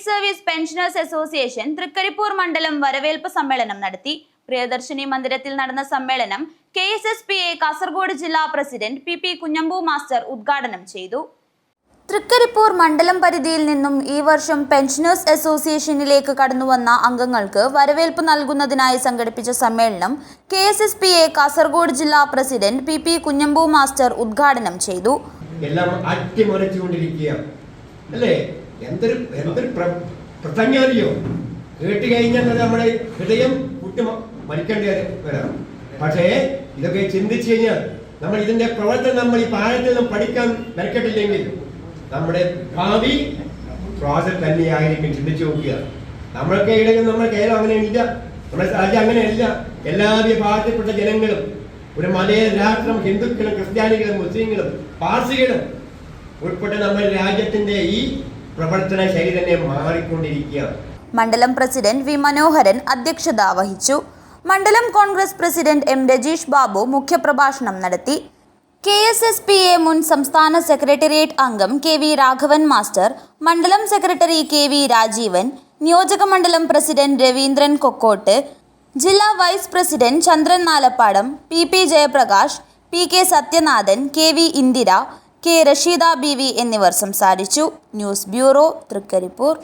State service pensioners association Trikaripur മണ്ഡലം വരവേൽപ്പ് സമ്മേളനം നടത്തി. പ്രിയദർശിനി മന്ദിരത്തിൽ നടന്ന സമ്മേളനം K S S P A Kasaragod ജില്ലാ president P P Kunhambu master ഉദ്ഘാടനം ചെയ്തു. തൃക്കരിപ്പൂർ മണ്ഡലം പരിധിയിൽ നിന്നും ഈ വർഷം പെൻഷനേഴ്സ് അസോസിയേഷനിലേക്ക് കടന്നുവന്ന അംഗങ്ങൾക്ക് വരവേൽപ്പ് നൽകുന്നതിനായി സംഘടിപ്പിച്ച സമ്മേളനം K S S P A Kasaragod ജില്ലാ president P P Kunhambu master ഉദ്ഘാടനം ചെയ്തു. എല്ലാം അട്ടിമറിച്ചുകൊണ്ടിരിക്കുകയാണ്. അല്ലേ? എന്തൊരു എന്തൊരു പ്രസംഗമല്ലയോ കേട്ട് കഴിഞ്ഞാൽ നമ്മുടെ ഹൃദയം കുട്ടി മരിക്കേണ്ടി വരാം. പക്ഷേ ഇതൊക്കെ ചിന്തിച്ചു കഴിഞ്ഞാൽ നമ്മൾ ഇതിന്റെ പ്രവർത്തനം നമ്മൾ ഈ പാഠത്തിൽ നിന്ന് പഠിക്കാൻ മെനക്കെട്ടില്ലെങ്കിൽ നമ്മുടെ ഭാവി പ്രോസസ് തന്നെയായിരിക്കും ചിന്തിച്ചു നോക്കുക. നമ്മളൊക്കെ ഇടയിൽ നമ്മുടെ കേരളം അങ്ങനെയില്ല. നമ്മുടെ രാജ്യം അങ്ങനെയല്ല. എല്ലാ വിഭാഗത്തിൽപ്പെട്ട ജനങ്ങളും ഒരു മലയ രാഷ്ട്രം ഹിന്ദുക്കളും ക്രിസ്ത്യാനികളും മുസ്ലിങ്ങളും പാർസികളും ഉൾപ്പെട്ട നമ്മുടെ രാജ്യത്തിന്റെ ഈ പ്രവർത്തന ശൈലി തന്നെ മാറിക്കൊണ്ടിരിക്കുകയാണ്. മണ്ഡലം പ്രസിഡന്റ് വി മനോഹരൻ അധ്യക്ഷത വഹിച്ചു. മണ്ഡലം കോൺഗ്രസ് പ്രസിഡന്റ് എം രജീഷ് ബാബു മുഖ്യപ്രഭാഷണം നടത്തി. K S S P A മുൻ സംസ്ഥാന സെക്രട്ടേറിയറ്റ് അംഗം കെ വി രാഘവൻ മാസ്റ്റർ മണ്ഡലം സെക്രട്ടറി കെ വി രാജീവൻ നിയോജക മണ്ഡലം പ്രസിഡന്റ് രവീന്ദ്രൻ കൊക്കോട്ട് ജില്ലാ vice president Chandran Nalappadam P P Jayaprakash P K Sathyanathan K V Indira K. Rasheeda B. V. എന്നിവർ സംസാരിച്ചു. News bureau Trikaripur.